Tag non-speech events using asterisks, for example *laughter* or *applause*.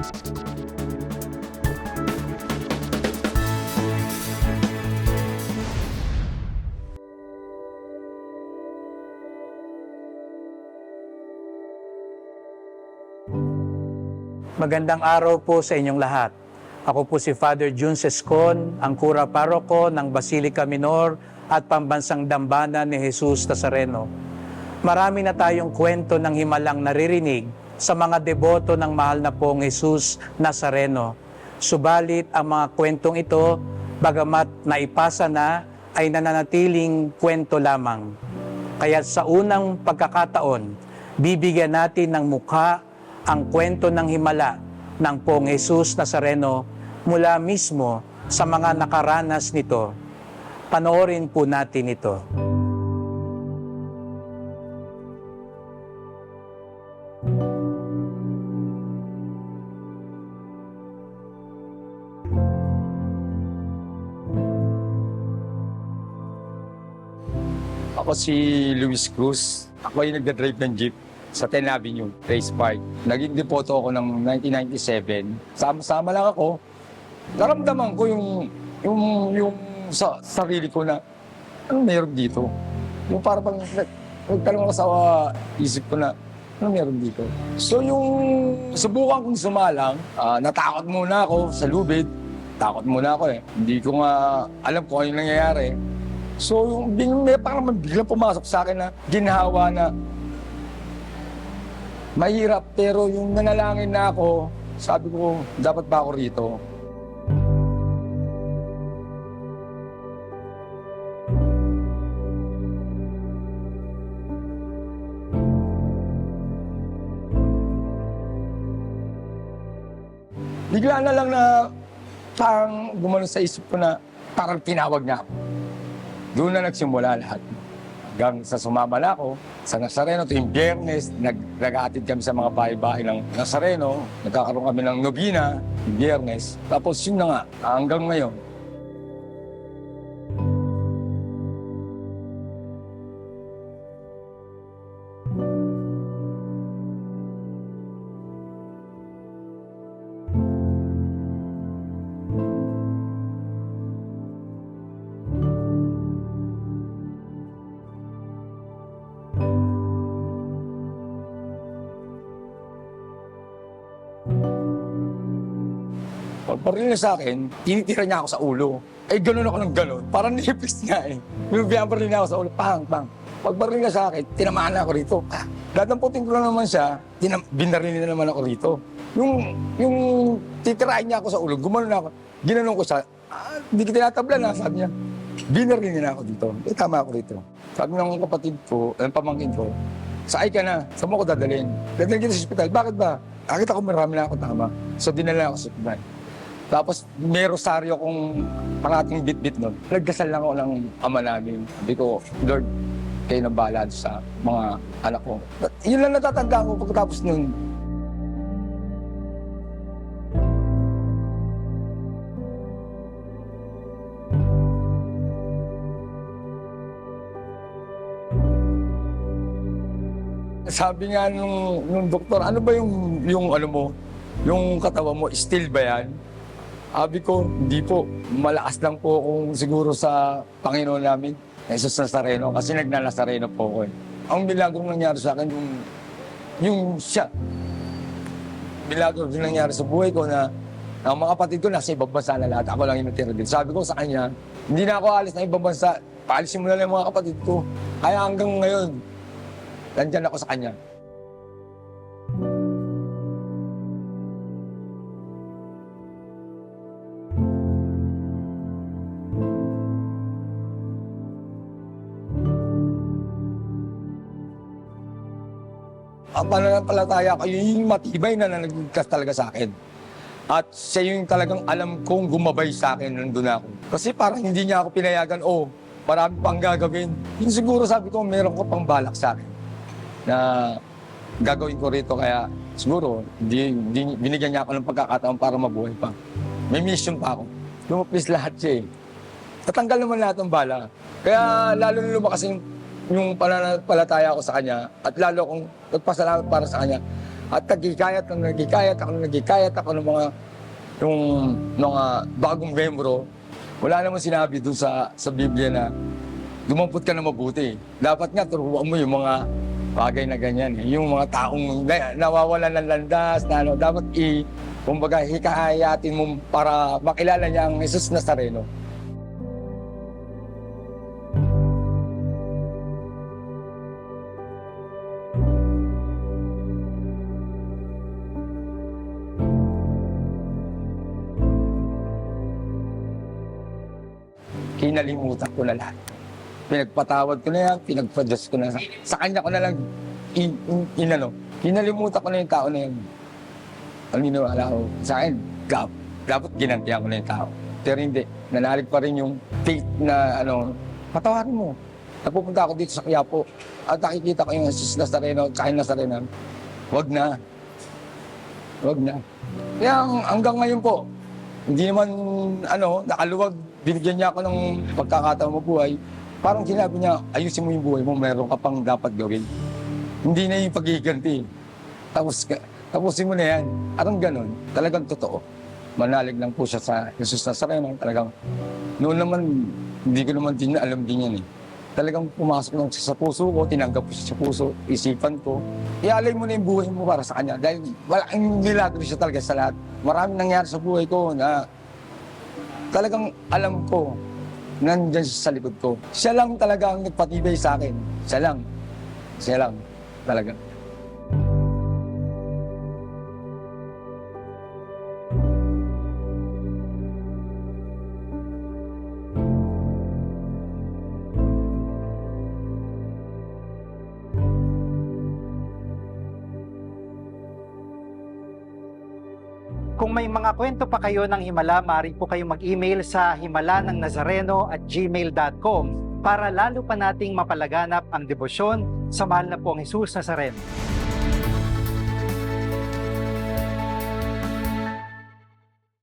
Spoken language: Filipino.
Magandang araw po sa inyong lahat. Ako po si Father Jun Sescon, ang kura paroko ng Basilica Minor at Pambansang Dambana ni Jesus Nazareno. Marami na tayong kwento ng himalang naririnig sa mga deboto ng mahal na pong Jesus Nazareno. Subalit ang mga kwentong ito, bagamat naipasa na, ay nananatiling kwento lamang. Kaya sa unang pagkakataon, bibigyan natin ng mukha ang kwento ng himala ng pong Jesus Nazareno mula mismo sa mga nakaranas nito. Panoorin po natin ito. Ako si Luis Cruz. Ako ay nagda-drive ng jeep sa 10 Avenue, Race Park. Naging depoto ako ng 1997. Sama-sama lang ako. Naramdaman ko yung, yung, yung sa sarili ko na, ano meron dito? Yung parang pang, nag- nagtanong ako sa uh, isip ko na, ano meron dito? So yung subukan kong sumalang, ah, natakot muna ako sa lubid. Takot muna ako eh. Hindi ko nga alam kung ano yung nangyayari. So, yung may parang biglang pumasok sa akin na ginhawa na mahirap pero yung nanalangin na ako, sabi ko, dapat ba ako rito? Bigla na lang na parang gumano sa isip ko na parang tinawag niya ako. Doon na nagsimula lahat. Hanggang sa sumama na ako sa Nazareno, tuwing biyernes, nag nag-aatid kami sa mga bahay-bahay ng Nazareno. Nagkakaroon kami ng nobina, biyernes. Tapos yun na nga, hanggang ngayon. Pagparil niya sa akin, tinitira niya ako sa ulo. Eh, ganun ako ng ganun. Parang *laughs* nipis niya eh. Yung binabaril niya ako sa ulo, pang, pang. Pagbaril niya sa akin, tinamaan na ako rito. Ah, Datamputin ko lang naman siya, tinam- binaril niya naman ako rito. Yung, yung titirahin niya ako sa ulo, gumano na ako. Ginanong ko siya, ah, hindi kita natabla na, sabi niya. Binaril niya na ako dito. Eh, tama ako rito. Sabi ng kapatid ko, ng pamangkin ko, Sakay ka na. Saan mo ko dadalhin? Dadalhin kita sa ospital. Bakit ba? Nakita ko marami na ako tama. So dinala ako sa ospital. Tapos may rosaryo kong pangating bit-bit nun. Nagdasal lang ako ng ama namin. Sabi ko, Lord, kayo na bahala sa mga anak ko. But yun lang natatandaan ko pagkatapos nun. Sabi nga nung, nung doktor, ano ba yung, yung ano mo, yung katawan mo, still ba yan? Sabi ko, hindi po. Malakas lang po kung siguro sa Panginoon namin. Jesus Nazareno. Kasi nagnanasareno po ako eh. Ang milagro nangyari sa akin, yung, yung siya. Milagro din nangyari sa buhay ko na ang mga kapatid ko nasa ibang bansa na lahat. Ako lang yung natira din. Sabi ko sa kanya, hindi na ako alis na ibang bansa. Paalisin mo na lang yung mga kapatid ko. Kaya hanggang ngayon, nandyan ako sa kanya. ang pananampalataya ko, yun yung matibay na nagligtas talaga sa akin. At siya yung talagang alam kong gumabay sa akin nandun ako. Kasi parang hindi niya ako pinayagan, oh, marami pang gagawin. Yung siguro sabi ko, meron ko pang balak sa akin na gagawin ko rito. Kaya siguro, di, di, binigyan niya ako ng pagkakataon para mabuhay pa. May mission pa ako. Lumapis lahat siya eh. Tatanggal naman lahat ng bala. Kaya lalo na lumakas yung, yung pananampalataya ko sa kanya at lalo kong nagpasalamat para sa kanya. At nagkikayat ng nagkikayat ako ng nagkikayat ako ng mga yung mga bagong membro. Wala namang sinabi doon sa sa Biblia na dumampot ka na mabuti. Dapat nga turuan mo yung mga bagay na ganyan. eh. Yung mga taong na, nawawalan ng landas, na ano, dapat i, kumbaga, hikahayatin mo para makilala niya ang Jesus Nazareno. Kinalimutan ko na lahat. Pinagpatawad ko na yan, pinagpadyos ko na. Sa kanya ko na lang in, in, inano. Kinalimutan ko na yung tao na yun. Ang niniwala ko sa akin, gap, dapat ginantihan ko na yung tao. Pero hindi, nanalig pa rin yung faith na ano, patawarin mo. Napupunta ako dito sa Quiapo at nakikita ko yung Jesus Nazareno at kain Nazareno. Wag na. Wag na. Kaya ang- hanggang ngayon po, hindi naman ano, nakaluwag, binigyan niya ako ng pagkakataon mabuhay. Parang sinabi niya, ayusin mo yung buhay mo, meron ka pang dapat gawin. Hindi na yung paghihiganti. Tapos, tapusin mo na yan. Arang ganon, talagang totoo. Manalig lang po siya sa Jesus Nazareno. Talagang, noon naman, hindi ko naman din alam din yan eh. Talagang pumasok lang siya sa puso ko, tinanggap ko siya sa puso, isipan ko. Ialay mo na yung buhay mo para sa kanya. Dahil malaking milagro siya talaga sa lahat. Maraming nangyari sa buhay ko na talagang alam ko, nandyan sa likod ko. Siya lang talaga ang nagpatibay sa akin. Siya lang. Siya lang. Talaga. Kung may mga kwento pa kayo ng Himala, maaari po kayong mag-email sa himala ng Nazareno at gmail.com para lalo pa nating mapalaganap ang debosyon sa mahal na pong Jesus Nazareno.